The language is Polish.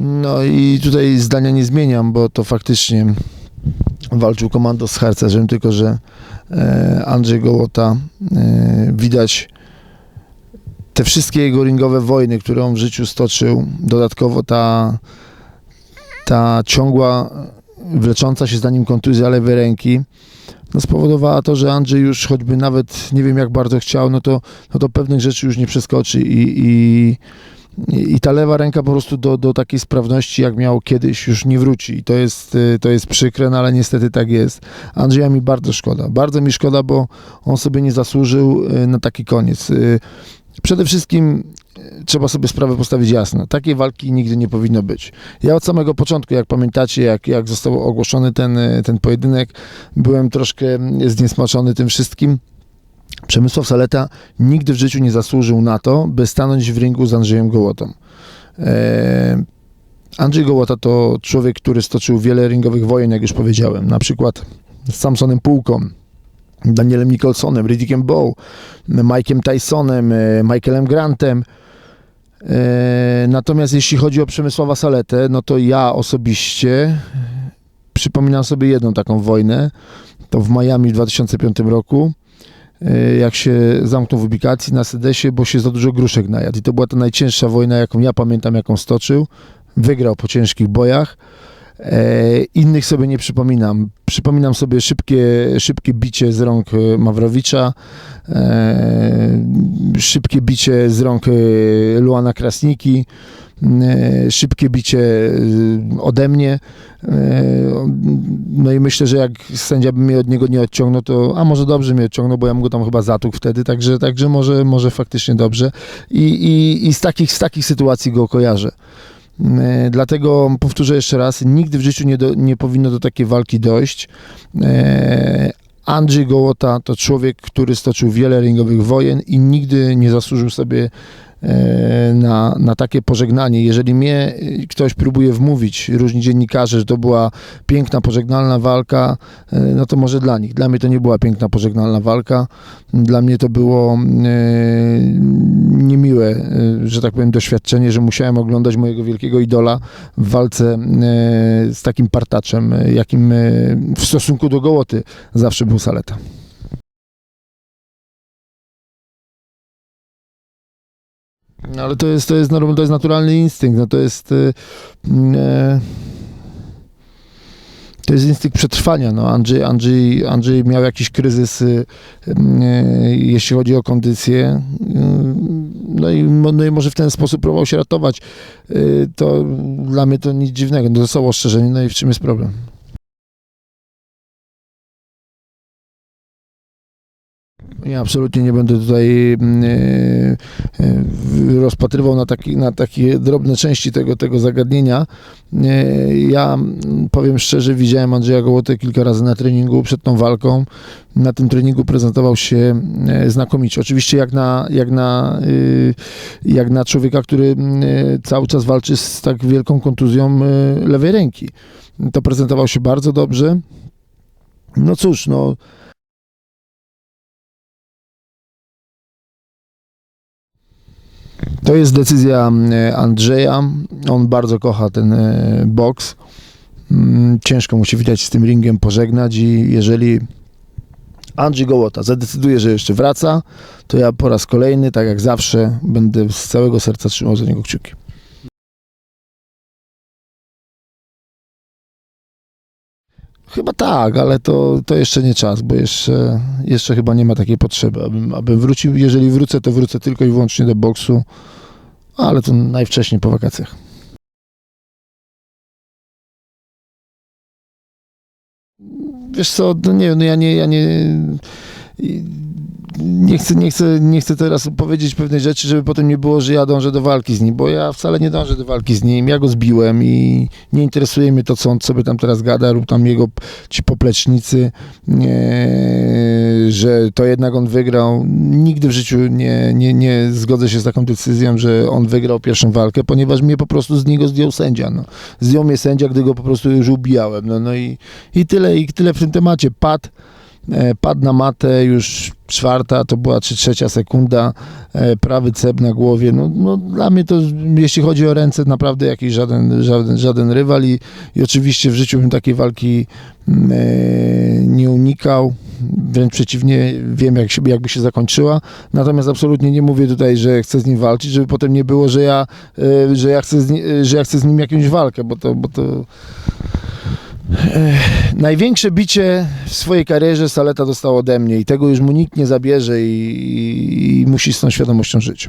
No i tutaj zdania nie zmieniam, bo to faktycznie walczył komando z harcerzem, tylko że e, Andrzej Gołota e, widać te wszystkie jego ringowe wojny, które on w życiu stoczył, dodatkowo ta, ta ciągła, wlecząca się za nim kontuzja lewej ręki, no spowodowała to, że Andrzej już choćby nawet nie wiem jak bardzo chciał, no to, no to pewnych rzeczy już nie przeskoczy i, i, i ta lewa ręka po prostu do, do takiej sprawności jak miał kiedyś już nie wróci i to jest, y, to jest przykre, no ale niestety tak jest. Andrzeja mi bardzo szkoda, bardzo mi szkoda, bo on sobie nie zasłużył y, na taki koniec. Y, Przede wszystkim trzeba sobie sprawę postawić jasno. Takiej walki nigdy nie powinno być. Ja od samego początku, jak pamiętacie, jak, jak został ogłoszony ten, ten pojedynek, byłem troszkę zniesmaczony tym wszystkim. Przemysław Saleta nigdy w życiu nie zasłużył na to, by stanąć w ringu z Andrzejem Gołotą. E, Andrzej Gołota to człowiek, który stoczył wiele ringowych wojen, jak już powiedziałem. Na przykład z Samsonem Półką, Danielem Nicholsonem, Riddickiem Bow, Mike'em Tysonem, e, Michaelem Grantem. E, Natomiast jeśli chodzi o Przemysława Saletę, no to ja osobiście przypominam sobie jedną taką wojnę. To w Miami w 2005 roku, jak się zamknął w ubikacji na Sedesie, bo się za dużo gruszek najadł. I to była ta najcięższa wojna, jaką ja pamiętam, jaką stoczył. Wygrał po ciężkich bojach. E, innych sobie nie przypominam. Przypominam sobie szybkie, szybkie bicie z rąk e, Mawrowicza, e, szybkie bicie z rąk Luana Krasniki, szybkie bicie ode mnie. No i myślę, że jak sędzia by mnie od niego nie odciągnął, to a może dobrze mnie odciągnął, bo ja mu go tam chyba zatukł wtedy, także, także może, może faktycznie dobrze. I, i, i z, takich, z takich sytuacji go kojarzę. E, Dlatego powtórzę jeszcze raz, nigdy w życiu nie, do, nie powinno do takiej walki dojść. E, Andrzej Gołota to człowiek, który stoczył wiele ringowych wojen i nigdy nie zasłużył sobie na, na takie pożegnanie. Jeżeli mnie e, ktoś próbuje wmówić, różni dziennikarze, że to była piękna, pożegnalna walka, e, no to może dla nich. Dla mnie to nie była piękna, pożegnalna walka. Dla mnie to było e, niemiłe, e, że tak powiem, doświadczenie, że musiałem oglądać mojego wielkiego idola w walce e, z takim partaczem, e, jakim e, w stosunku do Gołoty zawsze był Saleta. Ale to jest, to jest, to jest naturalny instynkt, no to jest e, e, to jest instynkt przetrwania. No Andrzej, Andrzej, Andrzej miał jakiś kryzys, e, e, jeśli chodzi o kondycję. E, No i, no i może w ten sposób próbował się ratować. To dla mnie to nic dziwnego. No to są ostrzeżenia, no i w czym jest problem? Ja absolutnie nie będę tutaj mm, e, rozpatrywał na, taki, na takie drobne części tego, tego zagadnienia. E, Ja powiem szczerze, widziałem Andrzeja Gołotę kilka razy na treningu przed tą walką. Na tym treningu prezentował się e, znakomicie. Oczywiście jak na, jak na, y, jak na człowieka, który e, cały czas walczy z tak wielką kontuzją e, lewej ręki. To prezentował się bardzo dobrze. No cóż, no To jest decyzja e, Andrzeja. On bardzo kocha ten e, boks. Mm, Ciężko mu się widać z tym ringiem pożegnać i jeżeli Andrzej Gołota zadecyduje, że jeszcze wraca, to ja po raz kolejny, tak jak zawsze, będę z całego serca trzymał za niego kciuki. Chyba tak, ale to, to jeszcze nie czas, bo jeszcze, jeszcze chyba nie ma takiej potrzeby, abym, abym wrócił. Jeżeli wrócę, to wrócę tylko i wyłącznie do boksu, ale to najwcześniej po wakacjach. Wiesz co, no nie, no ja nie, ja nie, nie chcę, nie chcę, nie chcę teraz powiedzieć pewnej rzeczy, żeby potem nie było, że ja dążę do walki z nim, bo ja wcale nie dążę do walki z nim, ja go zbiłem i nie interesuje mnie to, co on sobie tam teraz gada, lub tam jego ci poplecznicy, nie, że to jednak on wygrał. Nigdy w życiu nie, nie, nie zgodzę się z taką decyzją, że on wygrał pierwszą walkę, ponieważ mnie po prostu z niego zdjął sędzia. No. Zdjął mnie sędzia, gdy go po prostu już ubijałem. No, no i, i tyle, i tyle w tym temacie. Padł, padł na matę, już czwarta, to była czy trzecia sekunda, e, prawy cep na głowie. No, no dla mnie to, jeśli chodzi o ręce, naprawdę jakiś żaden, żaden, żaden rywal i, i oczywiście w życiu bym takiej walki mm, e, nie unikał. Wręcz przeciwnie, wiem jak się, jakby się zakończyła. Natomiast absolutnie nie mówię tutaj, że chcę z nim walczyć, żeby potem nie było, że ja, e, że ja, chcę, z, ni- że ja chcę z nim jakąś walkę, bo to, bo to największe bicie w swojej karierze Saleta dostał ode mnie i tego już mu nikt nie zabierze i, i, i musi z tą świadomością żyć.